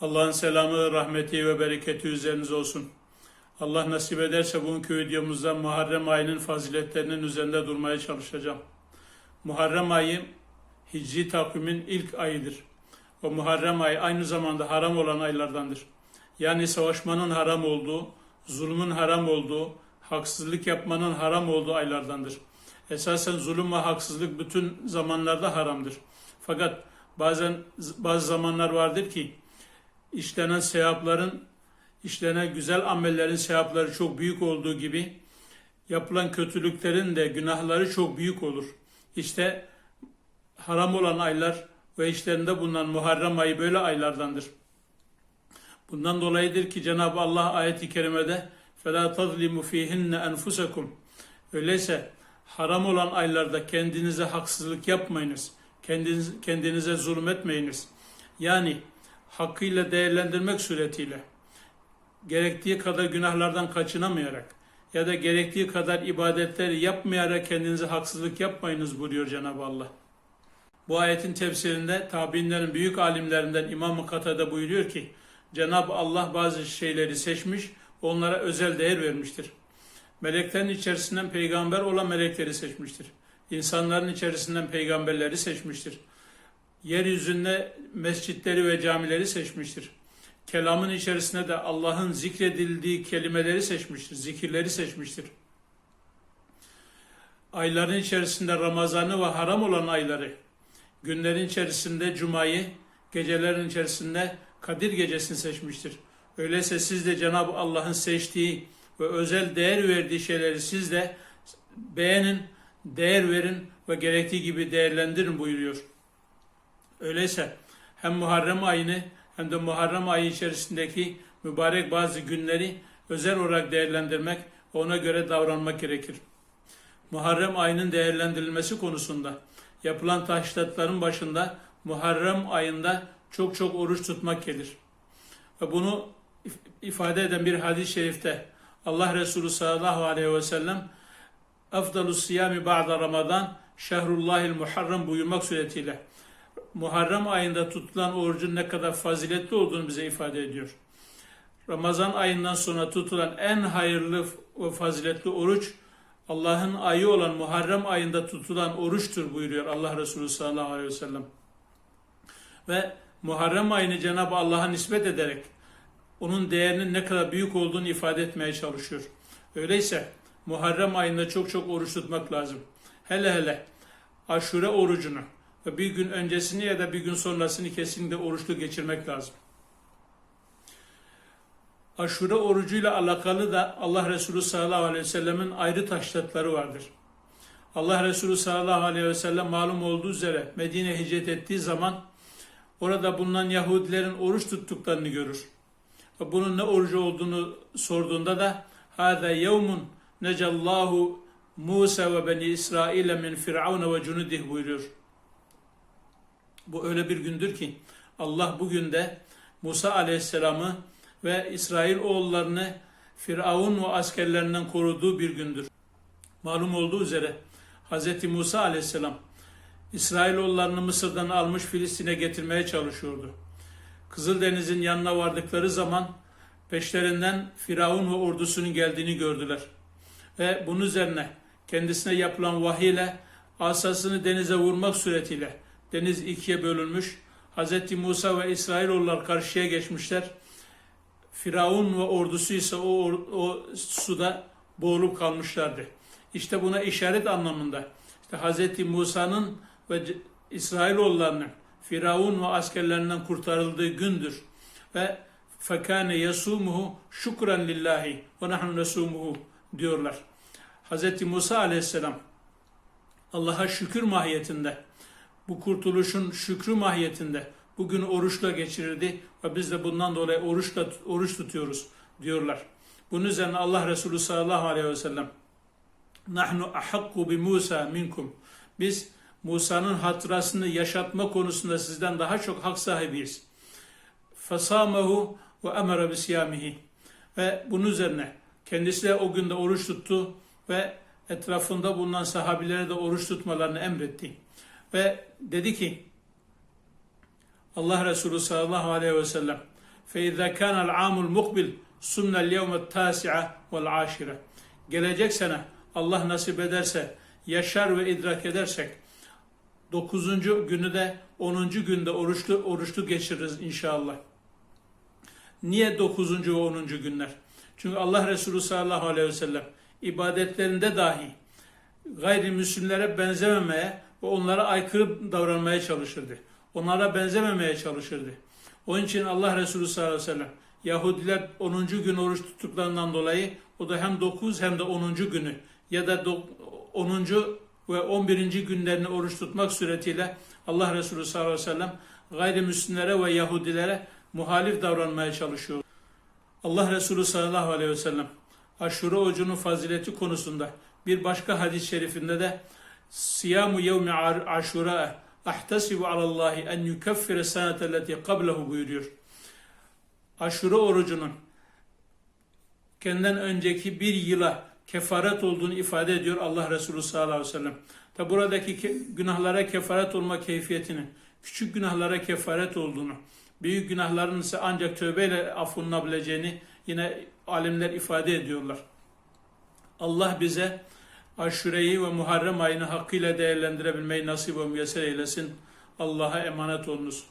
Allah'ın selamı, rahmeti ve bereketi üzerinize olsun. Allah nasip ederse bugünkü videomuzda Muharrem ayının faziletlerinin üzerinde durmaya çalışacağım. Muharrem ayı Hicri takvimin ilk ayıdır. O Muharrem ayı aynı zamanda haram olan aylardandır. Yani savaşmanın haram olduğu, zulmün haram olduğu, haksızlık yapmanın haram olduğu aylardandır. Esasen zulüm ve haksızlık bütün zamanlarda haramdır. Fakat bazen bazı zamanlar vardır ki işlenen sevapların, işlenen güzel amellerin sevapları çok büyük olduğu gibi yapılan kötülüklerin de günahları çok büyük olur. İşte haram olan aylar ve işlerinde bulunan Muharrem ayı böyle aylardandır. Bundan dolayıdır ki Cenab-ı Allah ayeti kerimede فَلَا تَظْلِمُ ف۪يهِنَّ أَنْفُسَكُمْ Öyleyse haram olan aylarda kendinize haksızlık yapmayınız. Kendiniz, kendinize zulmetmeyiniz. Yani hakkıyla değerlendirmek suretiyle gerektiği kadar günahlardan kaçınamayarak ya da gerektiği kadar ibadetleri yapmayarak kendinize haksızlık yapmayınız buyuruyor Cenab-ı Allah. Bu ayetin tefsirinde tabiinlerin büyük alimlerinden İmam-ı Katade buyuruyor ki Cenab-ı Allah bazı şeyleri seçmiş, onlara özel değer vermiştir. Meleklerin içerisinden peygamber olan melekleri seçmiştir. İnsanların içerisinden peygamberleri seçmiştir. Yeryüzünde mescitleri ve camileri seçmiştir. Kelamın içerisinde de Allah'ın zikredildiği kelimeleri seçmiştir, zikirleri seçmiştir. Ayların içerisinde Ramazan'ı ve haram olan ayları, günlerin içerisinde Cuma'yı, gecelerin içerisinde Kadir gecesini seçmiştir. Öyleyse siz de Cenab-ı Allah'ın seçtiği ve özel değer verdiği şeyleri siz de beğenin, değer verin ve gerektiği gibi değerlendirin buyuruyor. Öyleyse hem Muharrem ayını hem de Muharrem ayı içerisindeki mübarek bazı günleri özel olarak değerlendirmek ve ona göre davranmak gerekir. Muharrem ayının değerlendirilmesi konusunda yapılan taşlatların başında Muharrem ayında çok çok oruç tutmak gelir. Ve bunu ifade eden bir hadis-i şerifte Allah Resulü sallallahu aleyhi ve sellem Afdalu siyami ba'da Ramazan şehrullahil muharrem buyurmak suretiyle Muharrem ayında tutulan orucun ne kadar faziletli olduğunu bize ifade ediyor. Ramazan ayından sonra tutulan en hayırlı ve faziletli oruç Allah'ın ayı olan Muharrem ayında tutulan oruçtur buyuruyor Allah Resulü sallallahu aleyhi ve sellem. Ve Muharrem ayını Cenab-ı Allah'a nispet ederek onun değerinin ne kadar büyük olduğunu ifade etmeye çalışıyor. Öyleyse Muharrem ayında çok çok oruç tutmak lazım. Hele hele aşure orucunu bir gün öncesini ya da bir gün sonrasını kesinlikle oruçlu geçirmek lazım. Aşure orucuyla alakalı da Allah Resulü sallallahu aleyhi ve sellemin ayrı taşlatları vardır. Allah Resulü sallallahu aleyhi ve sellem malum olduğu üzere Medine hicret ettiği zaman orada bulunan Yahudilerin oruç tuttuklarını görür. Bunun ne orucu olduğunu sorduğunda da hâzâ yevmun necallahu Musa ve beni İsrail'e min firavun ve cunudih buyuruyor. Bu öyle bir gündür ki Allah bugün de Musa aleyhisselamı ve İsrail oğullarını Firavun ve askerlerinden koruduğu bir gündür. Malum olduğu üzere Hz. Musa aleyhisselam İsrailoğullarını Mısır'dan almış Filistin'e getirmeye çalışıyordu. Kızıldeniz'in yanına vardıkları zaman peşlerinden Firavun ve ordusunun geldiğini gördüler. Ve bunun üzerine kendisine yapılan vahiy asasını denize vurmak suretiyle deniz ikiye bölünmüş. Hz. Musa ve İsrailoğullar karşıya geçmişler. Firavun ve ordusu ise o, o suda boğulup kalmışlardı. İşte buna işaret anlamında işte Hz. Musa'nın ve İsrailoğullarının Firavun ve askerlerinden kurtarıldığı gündür. Ve fekane yasumuhu şükran lillahi ve nahnu nesumuhu diyorlar. Hz. Musa aleyhisselam Allah'a şükür mahiyetinde bu kurtuluşun şükrü mahiyetinde bugün oruçla geçirirdi ve biz de bundan dolayı oruçla oruç tutuyoruz diyorlar. Bunun üzerine Allah Resulü sallallahu aleyhi ve sellem nahnu ahakku bi Musa minkum. Biz Musa'nın hatırasını yaşatma konusunda sizden daha çok hak sahibiyiz. Fasamehu ve emara bisiyamihi. Ve bunun üzerine kendisi de o günde oruç tuttu ve etrafında bulunan sahabilere de oruç tutmalarını emretti. Ve dedi ki Allah Resulü sallallahu aleyhi ve sellem فَاِذَا كَانَ الْعَامُ الْمُقْبِلِ سُمْنَ الْيَوْمَ التَّاسِعَ وَالْعَاشِرَ Gelecek sene Allah nasip ederse, yaşar ve idrak edersek, 9. günü de 10. günde oruçlu, oruçlu geçiririz inşallah. Niye 9. ve 10. günler? Çünkü Allah Resulü sallallahu aleyhi ve sellem ibadetlerinde dahi gayrimüslimlere benzememeye ve onlara aykırı davranmaya çalışırdı. Onlara benzememeye çalışırdı. Onun için Allah Resulü sallallahu aleyhi ve sellem Yahudiler 10. gün oruç tuttuklarından dolayı o da hem 9 hem de 10. günü ya da do- 10. ve 11. günlerini oruç tutmak suretiyle Allah Resulü sallallahu aleyhi ve sellem gayrimüslimlere ve Yahudilere muhalif davranmaya çalışıyor. Allah Resulü sallallahu aleyhi ve sellem aşure orucunun fazileti konusunda bir başka hadis-i şerifinde de siyamu yevmi aşura ahtasibu alallahi en yukeffire senetelleti qablehu buyuruyor. Aşure orucunun kendinden önceki bir yıla kefaret olduğunu ifade ediyor Allah Resulü sallallahu aleyhi ve sellem. Tabi buradaki günahlara kefaret olma keyfiyetini, küçük günahlara kefaret olduğunu, büyük günahların ise ancak tövbeyle affolunabileceğini yine alimler ifade ediyorlar. Allah bize aşureyi ve Muharrem ayını hakkıyla değerlendirebilmeyi nasip ve müyesser eylesin. Allah'a emanet olunuz.